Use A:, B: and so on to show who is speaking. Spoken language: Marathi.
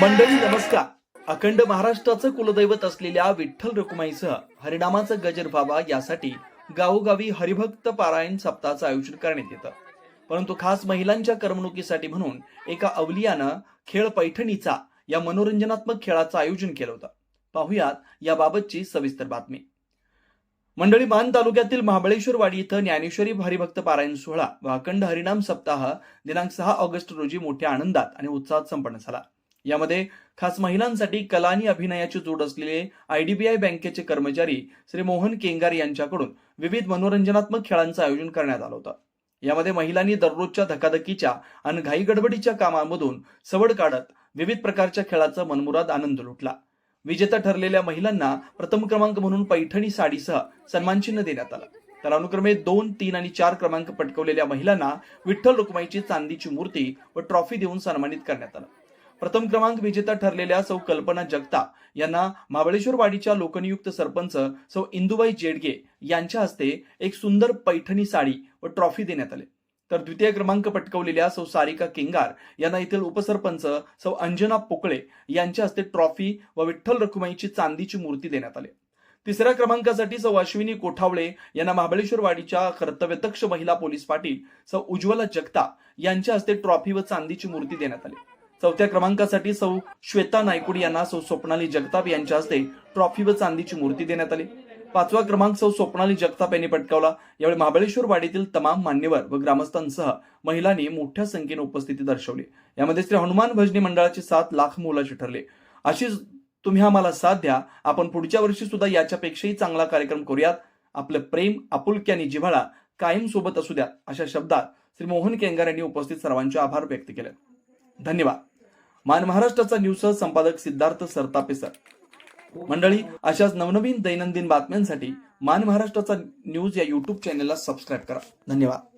A: मंडळी नमस्कार. अखंड महाराष्ट्राचं कुलदैवत असलेल्या विठ्ठल रकुमाईसह हरिनामाचा गजर व्हावा यासाठी गावोगावी हरिभक्त पारायण सप्ताहाचं आयोजन करण्यात येतं. परंतु खास महिलांच्या करमणुकीसाठी म्हणून एका अवलियानं खेळ पैठणीचा या मनोरंजनात्मक खेळाचं आयोजन केलं होतं. पाहुयात याबाबतची सविस्तर बातमी. मंडळी मान तालुक्यातील महाबळेश्वरवाडी इथं ज्ञानेश्वरी हरिभक्त पारायण सोहळा व अखंड हरिनाम सप्ताह दिनांक सहा ऑगस्ट रोजी मोठ्या आनंदात आणि उत्साहात संपन्न झाला. यामध्ये खास महिलांसाठी कला आणि अभिनयाची जोड असलेले आयडीबीआय बँकेचे कर्मचारी श्री मोहन केंगार यांच्याकडून विविध मनोरंजनात्मक खेळांचं आयोजन करण्यात आलं होतं. यामध्ये महिलांनी दररोजच्या धकाधकीच्या आणि घाई गडबडीच्या कामांमधून सवड काढत विविध प्रकारच्या खेळाचा मनमुराद आनंद लुटला. विजेता ठरलेल्या महिलांना प्रथम क्रमांक म्हणून पैठणी साडीसह सन्मानचिन्ह देण्यात आलं. तर अनुक्रमे दोन तीन आणि चार क्रमांक पटकवलेल्या महिलांना विठ्ठल रुक्माईची चांदीची मूर्ती व ट्रॉफी देऊन सन्मानित करण्यात आलं. प्रथम क्रमांक विजेता ठरलेल्या सौ कल्पना जगताप यांना महाबळेश्वरवाडीच्या लोकनियुक्त सरपंच सौ इंदुबाई जेडगे यांच्या हस्ते एक सुंदर पैठणी साडी व ट्रॉफी देण्यात आले. तर द्वितीय क्रमांक पटकवलेल्या सौ सारिका किंगार यांना येथील उपसरपंच सौ अंजना पोकळे यांच्या हस्ते ट्रॉफी व विठ्ठल रखुमाईची चांदीची मूर्ती देण्यात आली. तिसऱ्या क्रमांकासाठी सौ अश्विनी कोठावळे यांना महाबळेश्वरवाडीच्या कर्तव्यदक्ष महिला पोलीस पाटील सौ उज्ज्वला जगताप यांच्या हस्ते ट्रॉफी व चांदीची मूर्ती देण्यात आली. चौथ्या क्रमांकासाठी सौ श्वेता नायकुड यांना सौ स्वप्नाली जगताप यांच्या हस्ते ट्रॉफी व चांदीची मूर्ती देण्यात आली. पाचवा क्रमांक सौ स्वप्नाली जगताप यांनी पटकावला. यावेळी महाबळेश्वर वाडीतील तमाम मान्यवर व ग्रामस्थांसह महिलांनी मोठ्या संख्येने उपस्थिती दर्शवली. यामध्ये श्री हनुमान भजनी मंडळाचे सात लाख मोलाचे ठरले. अशीच तुम्ही आम्हाला साथ द्या. आपण पुढच्या वर्षी सुद्धा याच्यापेक्षाही चांगला कार्यक्रम करूयात. आपलं प्रेम आपुलकी आणि जिव्हाळा कायम सोबत असू द्या अशा शब्दात श्री मोहन केंगार यांनी उपस्थित सर्वांचे आभार व्यक्त केले. धन्यवाद. मान महाराष्ट्राचा न्यूज संपादक सिद्धार्थ सरतापे सर. मंडळी अशाच नवनवीन दैनंदिन बातम्यांसाठी मान महाराष्ट्राचा न्यूज या युट्यूब चॅनेलला सबस्क्राईब करा. धन्यवाद.